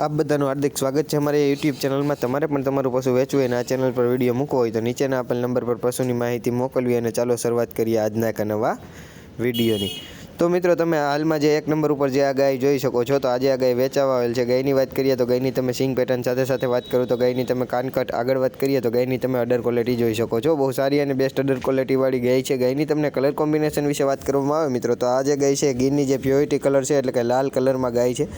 આપ બધાનું હાર્દિક સ્વાગત છે અમારી યુટ્યુબ ચેનલમાં. તમારે પણ તમારું પશુ વેચવું અને આ ચેનલ પર વીડિયો મૂકવો હોય તો નીચેના આપેલ નંબર પર પશુની માહિતી મોકલવી અને ચાલો શરૂઆત કરીએ આજના એક નવા વિડીયોની. તો મિત્રો તમે હાલમાં જે એક નંબર ઉપર જે આ ગાય જોઈ શકો છો, તો આજે આ ગાય વેચાવા આવેલ છે. ગાયની વાત કરીએ તો ગાયની તમે સિંગ પેટર્ન સાથે સાથે વાત કરો તો ગાયની તમે કાનકટ આગળ વાત કરીએ તો ગાયની તમે અડર ક્વોલિટી જોઈ શકો છો. બહુ સારી અને બેસ્ટ અડર ક્વોલિટીવાળી ગાય છે. ગાયની તમને કલર કોમ્બિનેશન વિશે વાત કરવામાં આવે મિત્રો, તો આ જે ગાય છે, ગીરની જે પ્યોરિટી કલર છે, એટલે કે લાલ કલરમાં ગાય છે.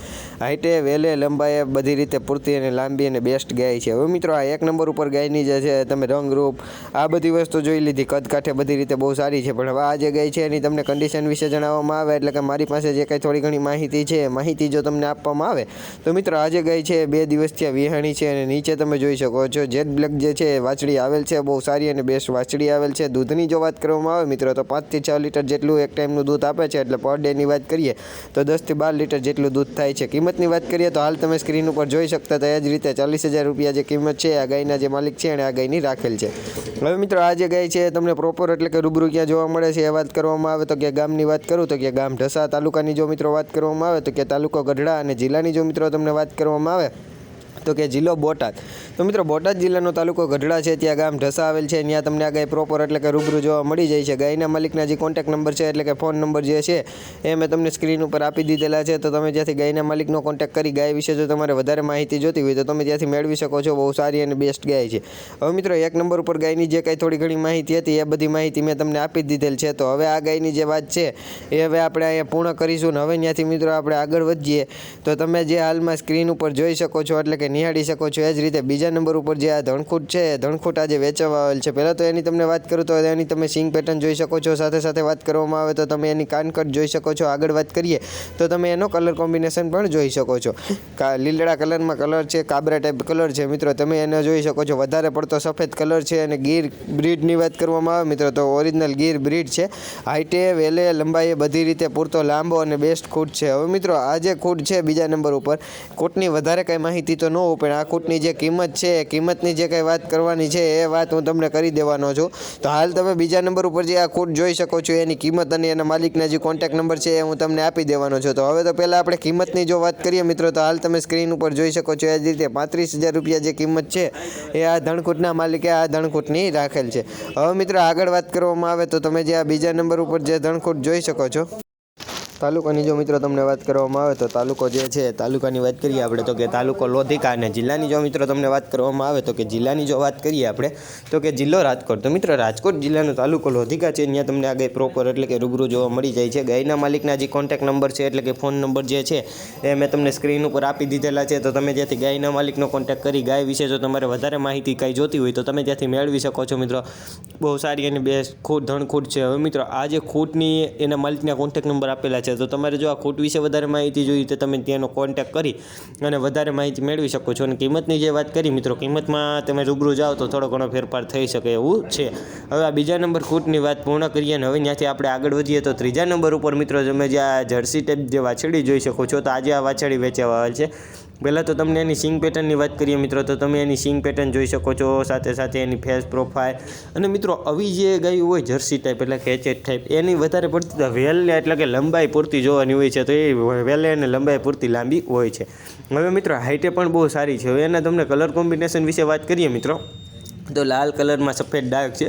હાઈટે વેલે લંબાઈએ બધી રીતે પૂરતી અને લાંબી અને બેસ્ટ ગાય છે. હવે મિત્રો આ એક નંબર ઉપર ગાયની જે છે, તમે રંગરૂપ, આ બધી વસ્તુ જોઈ લીધી. કદ કાઠે બધી રીતે બહુ સારી છે. પણ હવે આ જે ગાય છે, એની તમને કન્ડિશન વિશે જણાવવામાં આવે એટલે કે મારી પાસે જે કંઈ થોડી ઘણી માહિતી છે માહિતી જો તમને આપવામાં આવે, તો મિત્રો આજે ગઈ છે બે દિવસથી આ વિહાણી છે અને નીચે તમે જોઈ શકો છો, જેટ બ્લેક જે છે વાછડી આવેલ છે, બહુ સારી અને બેસ્ટ વાછડી આવેલ છે. દૂધની જો વાત કરવામાં આવે મિત્રો, તો પાંચથી છ લીટર જેટલું એક ટાઈમનું દૂધ આપે છે, એટલે પર ડેની વાત કરીએ, તો દસથી બાર લીટર જેટલું દૂધ થાય છે. કિંમતની વાત કરીએ, તો હાલ તમે સ્ક્રીન ઉપર જોઈ શકતા હતા, એ જ રીતે ચાલીસ હજાર રૂપિયા જે કિંમત છે, આ ગાયના જે માલિક છે અને આ ગાયની રાખેલ છે. હવે મિત્રો આ જે ગાય છે, તમને પ્રોપર એટલે કે રૂબરૂ ક્યાં જોવા મળે છે એ વાત કરવામાં આવે, તો કે ગામની વાત કરું તો કે ગામ ઢસા તાલુકાની જો મિત્રો વાત કરવામાં આવે તો કે તાલુકો ગઢડા અને જિલ્લાની જો મિત્રો તમને વાત કરવામાં આવે તો કે જિલ્લો બોટાદ. તો મિત્રો, બોટાદ જિલ્લાનો તાલુકો ગઢડા છે, ત્યાં ગામ ઢસા આવેલ છે ત્યાં તમને આ ગાય પ્રોપર એટલે કે રૂબરૂ જોવા મળી જાય છે. ગાયના માલિકના જે કોન્ટેક્ટ નંબર છે એટલે કે ફોન નંબર જે છે, એ મેં તમને સ્ક્રીન ઉપર આપી દીધેલા છે. તો તમે જ્યાંથી ગાયના માલિકનો કોન્ટેક્ટ કરી, ગાય વિશે જો તમારે વધારે માહિતી જોતી હોય તો તમે ત્યાંથી મેળવી શકો છો. બહુ સારી અને બેસ્ટ ગાય છે. હવે મિત્રો, એક નંબર ઉપર ગાયની જે કાંઈ થોડી ઘણી માહિતી હતી, એ બધી માહિતી મેં તમને આપી દીધેલ છે. તો હવે આ ગાયની જે વાત છે, એ હવે આપણે અહીંયા પૂર્ણ કરીશું ને હવે ત્યાંથી મિત્રો આપણે આગળ વધીએ. તો તમે જે હાલમાં સ્ક્રીન ઉપર જોઈ શકો છો, એટલે કે નિહાળી શકો છો. એ જ રીતે બીજા નંબર ઉપર જે આ ધણખૂટ છે ધણખૂટ આજે વેચવા આવેલ છે. પહેલાં તો એની તમને વાત કરું તો એની તમે સિંગ પેટર્ન જોઈ શકો છો. સાથે સાથે વાત કરવામાં આવે તો તમે એની કાનકટ જોઈ શકો છો. આગળ વાત કરીએ તો તમે એનો કલર કોમ્બિનેશન પણ જોઈ શકો છો. લીલડા કલરમાં કલર છે, કાબરા ટાઈપ કલર છે. મિત્રો, તમે એને જોઈ શકો છો. વધારે પડતો સફેદ કલર છે અને ગીર બ્રીડની વાત કરવામાં આવે. મિત્રો, તો ઓરિજિનલ ગીર બ્રીડ છે. હાઈટે વેલે લંબાઈએ બધી રીતે પૂરતો લાંબો અને બેસ્ટ ખૂટ છે. હવે મિત્રો, આ જે ખૂટ છે બીજા નંબર ઉપર, ખૂટની વધારે કાંઈ માહિતી તો ન હોય પણ આ ખૂટની જે કિંમત છે કિંમતની જે કંઈ વાત કરવાની છે, એ વાત હું તમને કરી દેવાનો છું. તો હાલ તમે બીજા નંબર ઉપર જે આ ખૂટ જોઈ શકો છો, એની કિંમત અને એના માલિકના જે કોન્ટેક્ટ નંબર છે, એ હું તમને આપી દેવાનો છું. તો હવે તો પહેલાં આપણે કિંમતની જો વાત કરીએ મિત્રો, તો હાલ તમે સ્ક્રીન ઉપર જોઈ શકો છો, એ જ રીતે પાંત્રીસ હજાર રૂપિયા જે કિંમત છે, એ આ ધણકૂટના માલિકે આ ધણકૂટની રાખેલ છે. હવે મિત્રો આગળ વાત કરવામાં આવે તો તમે જે આ બીજા નંબર ઉપર જે ધણકૂટ જોઈ શકો છો. તાલુકાની જો મિત્રો તમને વાત કરવામાં આવે તો તાલુકો જે છે, તાલુકાની વાત કરીએ આપણે તો કે તાલુકો લોધિકા અને જિલ્લાની જો મિત્રો તમને વાત કરવામાં આવે તો કે જિલ્લાની જો વાત કરીએ આપણે તો કે જિલ્લો રાજકોટ. તો મિત્રો રાજકોટ જિલ્લાનો તાલુકો લોધિકા છે, ત્યાં તમને આ ગાય પ્રોપર એટલે કે રૂબરૂ જોવા મળી જાય છે. ગાયના માલિકના જે કોન્ટેક્ટ નંબર છે એટલે કે ફોન નંબર જે છે, એ મેં તમને સ્ક્રીન ઉપર આપી દીધેલા છે. તો તમે જ્યાંથી ગાયના માલિકનો કોન્ટેક્ટ કરી, ગાય વિશે જો તમારે વધારે માહિતી કાંઈ જોતી હોય તો તમે ત્યાંથી મેળવી શકો છો મિત્રો. બહુ સારી અને બે ખૂટ, ધણખૂટ છે. હવે મિત્રો આ જે ખૂટની એના માલિકના કોન્ટેક્ટ નંબર આપેલા છે તો તમારે જો આ ખૂટ વિશે વધારે માહિતી જોઈએ તો તમે ત્યાંનો કોન્ટેક્ટ કરી અને વધારે માહિતી મેળવી શકો છો. અને કિંમતની જે વાત કરી મિત્રો, કિંમતમાં તમે રૂબરૂ જાઓ તો થોડો ઘણો ફેરફાર થઈ શકે એવું છે. હવે આ બીજા નંબર ખૂટની વાત પૂર્ણ કરીએ અને હવે ત્યાંથી આપણે આગળ વધીએ તો ત્રીજા નંબર ઉપર મિત્રો, તમે જે આ જર્સી ટેપ જે વાછડી જોઈ શકો છો, તો આજે આ વાછડી વેચવા આવે છે. પહેલાં તો તમને એની સિંગ પેટર્નની વાત કરીએ મિત્રો, તો તમે એની સિંગ પેટર્ન જોઈ શકો છો, સાથે સાથે એની ફેસ પ્રોફાઇલ અને મિત્રો, આવી જે ગાયું હોય જર્સી ટાઈપ એટલે કે એચેટ ટાઈપ એની વધારે પડતી વેલને એટલે કે લંબાઈ પૂરતી જોવાની હોય છે, તો એ વેલે અને લંબાઈ પૂરતી લાંબી હોય છે. હવે મિત્રો હાઇટે પણ બહુ સારી છે. હવે એના તમને કલર કોમ્બિનેશન વિશે વાત કરીએ મિત્રો. તો લાલ કલરમાં સફેદ ડાર્ક છે.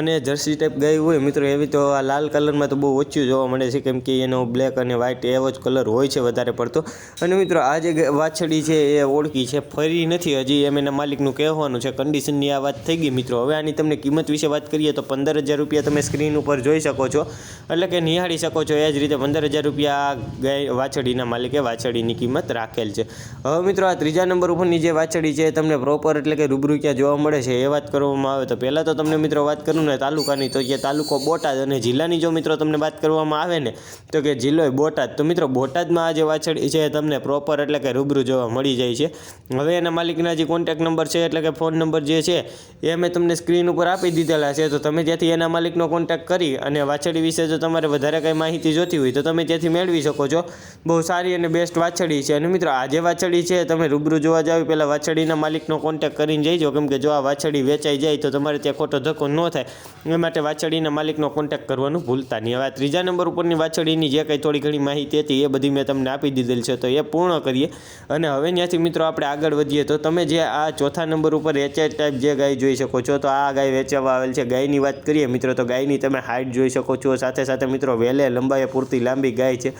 અને જર્સી ટાઈપ ગાય હોય મિત્રો, એવી તો આ લાલ કલરમાં તો બહુ ઓછું જોવા મળે છે, કેમ કે એનો બ્લેક અને વ્હાઇટ એવો જ કલર હોય છે વધારે પડતો. અને મિત્રો, આ જે વાછડી છે એ ઓળખી છે, ફરી નથી હજી એમ એના માલિકનું કહેવાનું છે કન્ડિશનની આ વાત થઈ ગઈ મિત્રો. હવે આની તમને કિંમત વિશે વાત કરીએ તો પંદર હજાર રૂપિયા તમે સ્ક્રીન ઉપર જોઈ શકો છો. એટલે કે નિહાળી શકો છો, એ જ રીતે પંદર હજાર રૂપિયા ગાય વાછડીના માલિકે વાછડીની કિંમત રાખેલ છે. હવે મિત્રો, આ ત્રીજા નંબર ઉપરની જે વાછડી છે તમને પ્રોપર એટલે કે રૂબરૂ ક્યાં જોવા મળે છે એ વાત કરવામાં આવે તો પહેલાં તો તમને મિત્રો વાત કરું ને તાલુકાની, તો જે તાલુકો બોટાદ અને જિલ્લાની જો મિત્રો તમને વાત કરવામાં આવે ને, તો કે જિલ્લો બોટાદ. તો મિત્રો બોટાદમાં આ જે વાછડી છે તમને પ્રોપર એટલે કે રૂબરૂ જોવા મળી જાય છે. હવે એના માલિકના જે કોન્ટેક નંબર છે એટલે કે ફોન નંબર જે છે, એ મેં તમને સ્ક્રીન ઉપર આપી દીધેલા છે. તો તમે ત્યાંથી એના માલિકનો કોન્ટેક કરી અને વાછડી વિશે જો તમારે વધારે કંઈ માહિતી જોતી હોય તો તમે ત્યાંથી મેળવી શકો છો. બહુ સારી અને બેસ્ટ વાછડી છે. અને મિત્રો આજે વાછડી છે, તમે રૂબરૂ જોવા જાવ પહેલાં વાછડીના માલિકનો કોન્ટેક કરીને જઈજો. કેમ કે જો આ વાછડી વાછડી વેચાઈ જાય તો તમારે ત્યાં ખોટો ધક્કો ન થાય. એ માટે વાછડીના માલિકનો કોન્ટેક્ટ કરવાનું ભૂલતા નહીં. હવે ત્રીજા નંબર ઉપરની વાછડીની જે કંઈ થોડી ઘણી માહિતી હતી એ બધી મેં તમને આપી દીધેલ છે, તો એ પૂર્ણ કરીએ. અને હવે ત્યાંથી મિત્રો આપણે આગળ વધીએ, તો તમે જે આ ચોથા નંબર ઉપર એચઆઈ ટાઈપ જે ગાય જોઈ શકો છો, તો આ ગાય વેચવા આવેલ છે. ગાયની વાત કરીએ મિત્રો, તો ગાયની તમે હાઇટ જોઈ શકો છો. સાથે સાથે મિત્રો વેલે લંબાઈએ પૂરતી લાંબી ગાય છે.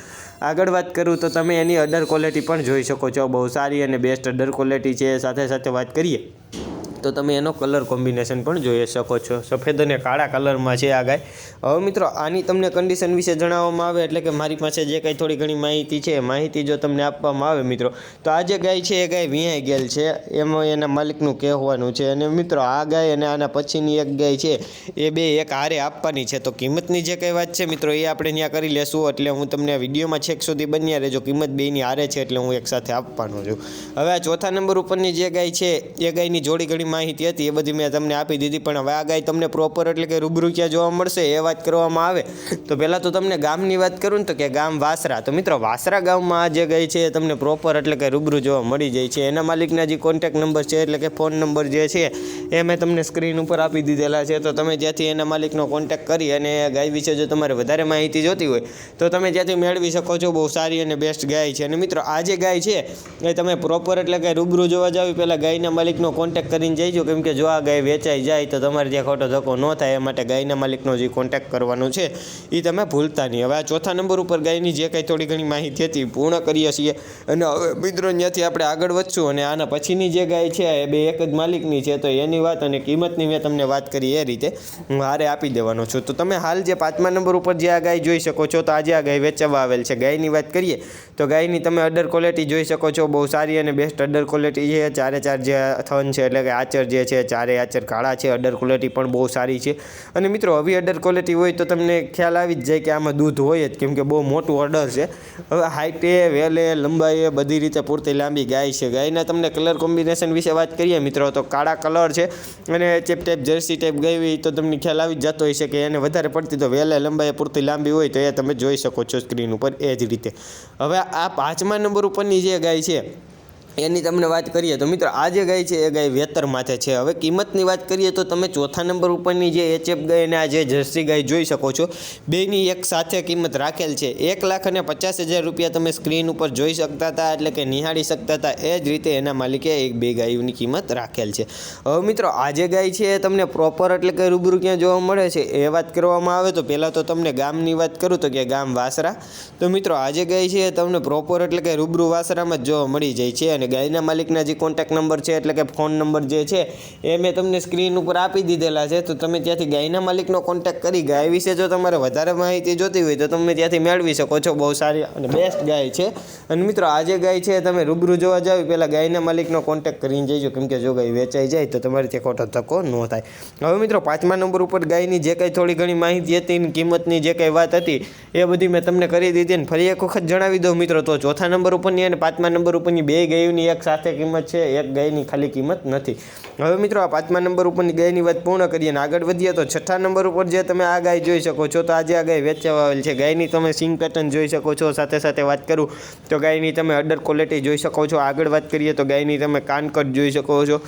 આગળ વાત કરું તો તમે એની અડર ક્વોલિટી પણ જોઈ શકો છો. બહુ સારી અને બેસ્ટ અડર ક્વોલિટી છે. સાથે સાથે વાત કરીએ. તો તમે એનો કલર કોમ્બિનેશન પણ જોઈ શકો છો. સફેદ અને કાળા કલરમાં છે આ ગાય. હવે મિત્રો, આની તમને કન્ડિશન વિશે જણાવવામાં આવે એટલે કે મારી પાસે જે કંઈ થોડી ઘણી માહિતી છે માહિતી જો તમને આપવામાં આવે મિત્રો, તો આ જે ગાય છે, એ ગાય વિહાઈ ગયેલ છે. એમાં એના માલિકનું કહેવાનું છે અને મિત્રો, આ ગાય અને આના પછીની એક ગાય છે, એ બે એક હારે આપવાની છે. તો કિંમતની જે કંઈ વાત છે મિત્રો, એ આપણે ત્યાં કરી લેશું એટલે હું તમને વિડીયોમાં છેક સુધી બન્યા રહેજો. કિંમત બેની હારે છે એટલે હું એકસાથે આપવાનો છું. હવે આ ચોથા નંબર ઉપરની જે ગાય છે, એ ગાયની જોડી ઘણી માહિતી હતી, એ બધી મેં તમને આપી દીધી, પણ હવે આ ગાય તમને પ્રોપર એટલે કે રૂબરૂ ક્યાં જોવા મળશે એ વાત કરવામાં આવે. તો પહેલાં તો તમને ગામની વાત કરું ને તો કે ગામ વાસરા. તો મિત્રો, વાસરા ગામમાં જે ગાય છે એ તમને પ્રોપર એટલે કે રૂબરૂ જોવા મળી જાય છે. એના માલિકના જે કોન્ટેક નંબર છે એટલે કે ફોન નંબર જે છે, એ મેં તમને સ્ક્રીન ઉપર આપી દીધેલા છે. તો તમે જ્યાંથી એના માલિકનો કોન્ટેક કરી અને ગાય વિશે જો તમારે વધારે માહિતી જોતી હોય, તો તમે ત્યાંથી મેળવી શકો છો. બહુ સારી અને બેસ્ટ ગાય છે. અને મિત્રો, આ જે ગાય છે, એ તમે પ્રોપર એટલે કે રૂબરૂ જોવા જાવ. પહેલાં ગાયના માલિકનો કોન્ટેક કરીને જઈજો કેમ કે જો આ ગાય વેચાઈ જાય તો તમારે ત્યાં ખોટો ધક્કો ન થાય, એ માટે ગાયના માલિકનો જે કોન્ટેક કરવાનો છે એ તમે ભૂલતા નહીં. હવે આ ચોથા નંબર ઉપર ગાયની જે કાંઈ થોડી ઘણી માહિતી હતી પૂર્ણ કરીએ છીએ. અને હવે મિત્રો ત્યાંથી આપણે આગળ વધશું અને આના પછીની જે ગાય છે એ બે એક જ માલિકની છે, તો એની વાત અને કિંમતની મેં તમને વાત કરી એ રીતે હું હારે આપી દેવાનો છું. તો તમે હાલ જે પાંચમા નંબર ઉપર જે આ ગાય જોઈ શકો છો, તો આજે આ ગાય વેચવા આવેલ છે. ગાયની વાત કરીએ, તો ગાયની તમે અડર ક્વોલિટી જોઈ શકો છો, બહુ સારી અને બેસ્ટ અડર ક્વોલિટી છે ચારે ચાર જે થન છે, એટલે કે આચર જે છે, ચારે આચર કાળા છે અડર ક્વોલિટી પણ બહુ સારી છે. અને મિત્રો આવી અડર ક્વોલિટી હોય તો તમને ખ્યાલ આવી જ જાય કે આમાં દૂધ હોય જ, કેમ કે બહુ મોટું ઓર્ડર છે. હવે હાઇટે વેલે લંબાઈએ બધી રીતે પૂરતી લાંબી ગાય છે. ગાયના તમને કલર કોમ્બિનેશન વિશે વાત કરીએ મિત્રો, તો કાળા કલર છે. અને ચેપ ટાઈપ જર્સી ટાઈપ ગઈ હોય તો તમને ખ્યાલ આવી જ જતો હોય છે કે એને વધારે પડતી તો વેલે લંબાઈએ પૂરતી લાંબી હોય તો એ તમે જોઈ શકો છો સ્ક્રીન ઉપર એ જ રીતે. હવે આ પાંચમા નંબર ઉપરની જે ગાય છે એની તમને વાત કરીએ તો મિત્રો આ જે ગાય છે એ ગાય વેતર માથે છે. હવે કિંમતની વાત કરીએ તો તમે ચોથા નંબર ઉપરની જે એચએફ ગાય અને આ જે જર્સી ગાય જોઈ શકો છો. બેની એક સાથે કિંમત રાખેલ છે. એક લાખ અને પચાસ હજાર રૂપિયા તમે સ્ક્રીન ઉપર જોઈ શકતા હતા, એટલે કે નિહાળી શકતા હતા. એ જ રીતે એના માલિકે એક બે ગાયોની કિંમત રાખેલ છે. હવે મિત્રો આ જે ગાય છે એ તમને પ્રોપર એટલે કે રૂબરૂ ક્યાં જોવા મળે છે એ વાત કરવામાં આવે તો પહેલાં તો તમને ગામની વાત કરું તો કે ગામ વાસરા. તો મિત્રો આ જે ગાય છે એ તમને પ્રોપર એટલે કે રૂબરૂ વાસરામાં જ જોવા મળી જાય છે અને ગાયના માલિકના જે કોન્ટેક્ટ નંબર છે, એટલે કે ફોન નંબર જે છે, એ મેં તમને સ્ક્રીન ઉપર આપી દીધેલા છે. તો તમે ત્યાંથી ગાયના માલિકનો કોન્ટેક કરી, ગાય વિશે જો તમારે વધારે માહિતી જોતી હોય તો તમે ત્યાંથી મેળવી શકો છો. બહુ સારી અને બેસ્ટ ગાય છે. અને મિત્રો, આ જે ગાય છે તમે રૂબરૂ જોવા જાવ પહેલાં ગાયના માલિકનો કોન્ટેક કરીને જઈજો. કેમ કે જો ગાય વેચાઈ જાય, તો તમારે ત્યાં ખોટો ધક્કો ન થાય. હવે મિત્રો, પાંચમા નંબર ઉપર ગાયની જે કંઈ થોડી ઘણી માહિતી હતી કિંમતની જે કંઈ વાત હતી, એ બધી મેં તમને કરી દીધી અને ફરી એક વખત જણાવી દઉં મિત્રો. તો ચોથા નંબર ઉપરની અને પાંચમા નંબર ઉપરની બે ગાયોની એક સાથે કિંમત છે, એક ગાયની ખાલી કિંમત નથી. હવે મિત્રો, આ પાંચમા નંબર ઉપરની ગાયની વાત પૂર્ણ કરીએ અને આગળ વધીએ તો છઠ્ઠા નંબર ઉપર જે તમે આ ગાય જોઈ શકો છો, તો આજે આ ગાય વેચવા આવેલ છે. ગાયની તમે સિંગ પેટર્ન જોઈ શકો છો. સાથે સાથે વાત કરું તો ગાયની તમે અડર ક્વોલિટી જોઈ શકો છો. આગળ વાત કરીએ તો ગાયની તમે કાનકટ જોઈ શકો છો.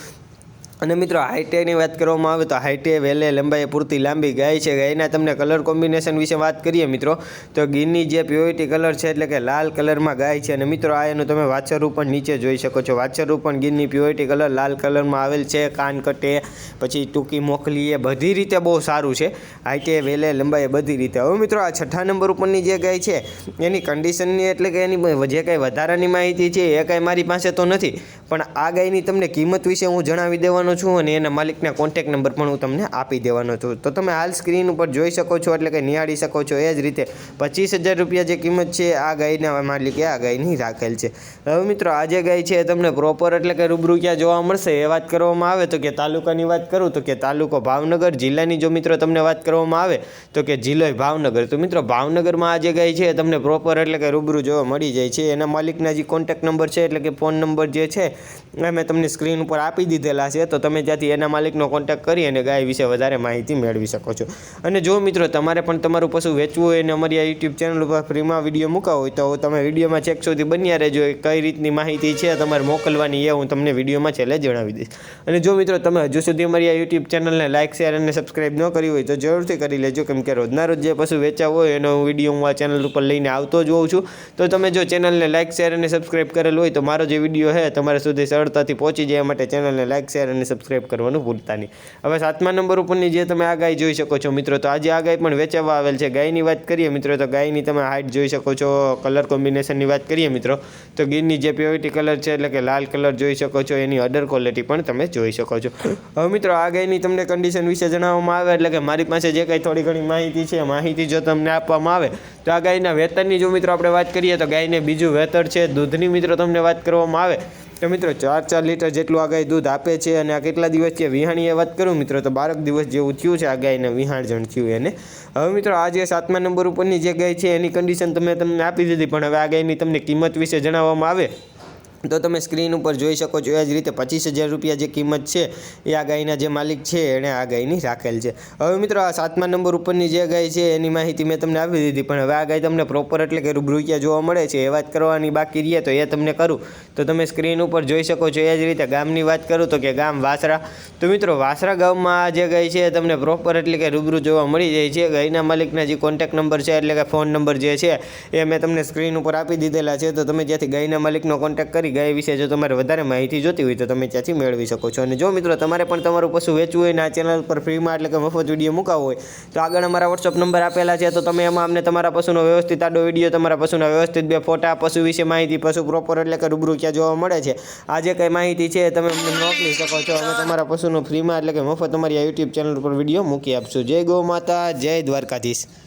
અને મિત્રો હાઈટેની વાત કરવામાં આવે તો હાઈટે વેલે લંબાઈ પૂરતી લાંબી ગાય છે ગાયના તમને કલર કોમ્બિનેશન વિશે વાત કરીએ મિત્રો, તો ગીરની જે પ્યોરિટી કલર છે એટલે કે લાલ કલરમાં ગાય છે. અને મિત્રો, આ એનું તમે વાછરૂપ પણ નીચે જોઈ શકો છો. વાછરૂપ પણ ગીરની પ્યોરિટી કલર લાલ કલરમાં આવેલ છે. કાન કટે, પછી ટૂંકી મોકલી એ બધી રીતે બહુ સારું છે. હાઈટે વેલે લંબાઈ બધી રીતે. હવે મિત્રો, આ છઠ્ઠા નંબર ઉપરની જે ગાય છે, એની કન્ડિશનની એટલે કે એની જે કાંઈ વધારાની માહિતી છે એ કાંઈ મારી પાસે તો નથી. પણ આ ગાયની તમને કિંમત વિશે હું જણાવી દેવાનો છું અને એના માલિકના કોન્ટેક નંબર પણ હું તમને આપી દેવાનો છું. તો તમે હાલ સ્ક્રીન ઉપર જોઈ શકો છો, એટલે કે નિહાળી શકો છો. એ જ રીતે પચીસ હજાર રૂપિયા જે કિંમત છે, આ ગાયના માલિકે આ ગાયની રાખેલ છે. હવે મિત્રો, આ જે ગાય છે તમને પ્રોપર એટલે કે રૂબરૂ ક્યાં જોવા મળશે એ વાત કરવામાં આવે. તો કે તાલુકાની વાત કરું, તો કે તાલુકો ભાવનગર, જિલ્લાની જો મિત્રો તમને વાત કરવામાં આવે, તો કે જિલ્લો ભાવનગર. તો મિત્રો, ભાવનગરમાં આ જે ગાય છે તમને પ્રોપર એટલે કે રૂબરૂ જોવા મળી જાય છે. એના માલિકના જે કોન્ટેક નંબર છે, એટલે કે ફોન નંબર જે છે, એ મેં તમને સ્ક્રીન ઉપર આપી દીધેલા છે. તો તો તમે ત્યાંથી એના માલિકનો કોન્ટેક્ટ કરી અને ગાય વિશે વધારે માહિતી મેળવી શકો છો. અને જો મિત્રો તમારે પણ તમારું પશુ વેચવું હોય અને અમારી આ યુટ્યુબ ચેનલ ઉપર ફ્રીમાં વીડિયો મૂકા હોય, તો તમે વિડીયોમાં ચેક સુધી બન્યા રહેજો. કઈ રીતની માહિતી છે તમારે મોકલવાની એ હું તમને વિડીયોમાં છેલ્લે જણાવી દઈશ. અને જો મિત્રો તમે હજુ સુધી અમારી આ યુટ્યુબ ચેનલને લાઇક શેર અને સબસ્ક્રાઇબ ન કરી હોય, તો જરૂરથી કરી લેજો. કેમ કે રોજના રોજ જે પશુ વેચાવ હોય, એનો વીડિયો હું આ ચેનલ ઉપર લઈને આવતો જ હોઉં છું. તો તમે જો ચેનલને લાઇક શેર અને સબસ્ક્રાઇબ કરેલ હોય, તો મારો જે વીડિયો છે તમારા સુધી સરળતાથી પહોંચી જાય. માટે ચેનલને લાઇક શેર અને સબસ્ક્રાઇબ કરવાનું ભૂલતા નહીં. હવે સાતમા નંબર ઉપરની જે તમે આ ગાય જોઈ શકો છો, મિત્રો, તો આજે આ ગાય પણ વેચાવા આવેલ છે. ગાયની વાત કરીએ, મિત્રો, તો ગાયની તમે હાઇટ જોઈ શકો છો, કલર કોમ્બિનેશનની વાત કરીએ, મિત્રો, તો ગીરની જે પ્યોરિટી કલર છે, એટલે કે લાલ કલર જોઈ શકો છો, એની અડર ક્વોલિટી પણ તમે જોઈ શકો છો. હવે, મિત્રો, આ ગાયની તમને કન્ડિશન વિશે જણાવવામાં આવે, એટલે કે મારી પાસે જે કંઈ થોડી ઘણી માહિતી છે માહિતી જો તમને આપવામાં આવે, તો આ ગાયના વેતનની જો, મિત્રો, આપણે વાત કરીએ, તો ગાયને બીજું વેતર છે, દૂધની, મિત્રો, તમને વાત કરવામાં આવે તો મિત્રો ચાર ચાર લીટર જેટલું આ ગાય દૂધ આપે છે અને આ કેટલા દિવસ છે વિહાણીએ વાત કરું મિત્રો તો બારક દિવસ જેવું થયું છે આ ગાયને વિહાણ જણ થયું એને. હવે મિત્રો આ જે સાતમા નંબર ઉપરની જે ગાય છે એની કન્ડિશન તમે તમને આપી દીધી પણ હવે આ ગાયની તમને કિંમત વિશે જણાવવામાં આવે. તો તમે સ્ક્રીન ઉપર જોઈ શકો છો એ જ રીતે પચીસ હજાર રૂપિયા જે કિંમત છે, એ આ ગાયના જે માલિક છે, એણે આ ગાયની રાખેલ છે. હવે મિત્રો આ સાતમા નંબર ઉપરની જે ગાય છે, એની માહિતી મેં તમને આપી દીધી, પણ હવે આ ગાય તમને પ્રોપર એટલે કે રૂબરૂ ક્યાં જોવા મળે છે, એ વાત કરવાની બાકી રહે તો એ તમને કરું. તો તમે સ્ક્રીન ઉપર જોઈ શકો છો એ જ રીતે ગામની વાત કરું તો કે ગામ વાસરા. તો મિત્રો વાસરા ગામમાં આ જે ગાય છે, એ તમને પ્રોપર એટલે કે રૂબરૂ જોવા મળી જાય છે. ગાયના માલિકના જે કોન્ટેક્ટ નંબર છે, એટલે કે ફોન નંબર જે છે, એ મેં તમને સ્ક્રીન ઉપર આપી દીધેલા છે. તો તમે જ્યાંથી ગાયના માલિકનો કોન્ટેક્ટ કરી ગાય વિશે જો તમારે વધારે માહિતી જોતી હોય તો તમે ત્યાંથી મેળવી શકો છો. અને જો મિત્રો તમારે પણ તમારું પશુ વેચવું હોય ને આ ચેનલ પર ફ્રીમાં એટલે કે મફત વીડિયો મુકાવો હોય, તો આગળ અમારા વોટ્સઅપ નંબર આપેલા છે. તો તમે એમાં અમને તમારા પશુનો વ્યવસ્થિત આડો વીડિયો તમારા પશુના વ્યવસ્થિત બે ફોટા, પશુ વિશે માહિતી, પશુ પ્રોપર એટલે કે રૂબરૂ ક્યાં જોવા મળે છે આ જે કંઈ માહિતી છે તમે અમને મોકલી શકો છો. અમે તમારા પશુનો ફ્રીમાં એટલે કે મફત અમારી આ યુટ્યુબ ચેનલ પર વીડિયો મૂકી આપશું. જય ગૌ માતા, જય દ્વારકાધીશ.